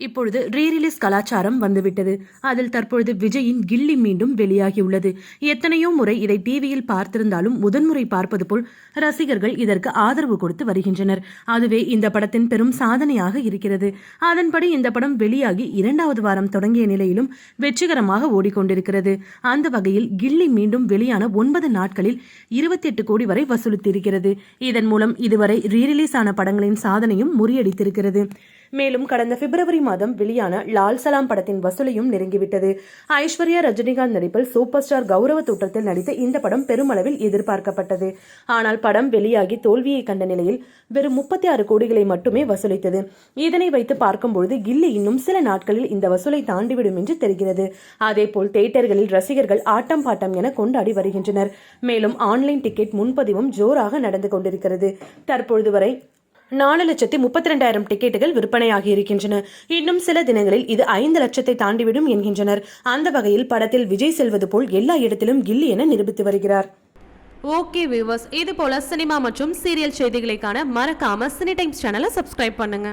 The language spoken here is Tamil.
இப்பொழுது ரீரிலீஸ் கலாச்சாரம் வந்துவிட்டது. அதில் தற்பொழுது விஜயின் கில்லி மீண்டும் வெளியாகியுள்ளது. எத்தனையோ முறை இதை டிவியில் பார்த்திருந்தாலும் முதன்முறை பார்ப்பது போல் ரசிகர்கள் இதற்கு ஆதரவு கொடுத்து வருகின்றனர். அதுவே இந்த படத்தின் பெரும் சாதனையாக இருக்கிறது. அதன்படி இந்த படம் வெளியாகி இரண்டாவது வாரம் தொடங்கிய நிலையிலும் வெற்றிகரமாக ஓடிக்கொண்டிருக்கிறது. அந்த வகையில் கில்லி மீண்டும் வெளியான ஒன்பது நாட்களில் இருபத்தி எட்டு கோடி வரை வசூலித்திருக்கிறது. இதன் மூலம் இதுவரை ரீரிலீஸ் ஆன படங்களின் சாதனையும் முறியடித்திருக்கிறது. மேலும் கடந்த பிப்ரவரி மாதம் வெளியான லால் சலாம் படத்தின் வசூலையும் நெருங்கிவிட்டது. ஐஸ்வர்யா ரஜினிகாந்த் நடிப்பில் சூப்பர் ஸ்டார் கௌரவ தோற்றத்தில் நடித்த இந்த படம் பெருமளவில் எதிர்பார்க்கப்பட்டது. ஆனால் படம் வெளியாகி தோல்வியை கண்ட நிலையில் வெறும் முப்பத்தி ஆறு கோடிகளை மட்டுமே வசூலித்தது. இதனை வைத்து பார்க்கும்பொழுது கில்லி இன்னும் சில நாட்களில் இந்த வசூலை தாண்டிவிடும் என்று தெரிகிறது. அதேபோல் தியேட்டர்களில் ரசிகர்கள் ஆட்டம் பாட்டம் என கொண்டாடி வருகின்றனர். மேலும் ஆன்லைன் டிக்கெட் முன்பதிவும் ஜோராக நடந்து கொண்டிருக்கிறது. தற்பொழுது வரை நாலு லட்சத்தி முப்பத்தி ரெண்டாயிரம் டிக்கெட்டுகள் விற்பனையாகி இருக்கின்றன. இன்னும் சில தினங்களில் இது ஐந்து லட்சத்தை தாண்டிவிடும் என்கின்றனர். அந்த வகையில் படத்தில் விஜய் செல்வது போல் எல்லா இடத்திலும் கில்லி என நிரூபித்து வருகிறார். ஓகே வியூவர்ஸ் இது போல சினிமா மற்றும் சீரியல் செய்திகளை காண மறக்காம சினி டைம்ஸ் சேனலை சப்ஸ்கிரைப் பண்ணுங்க.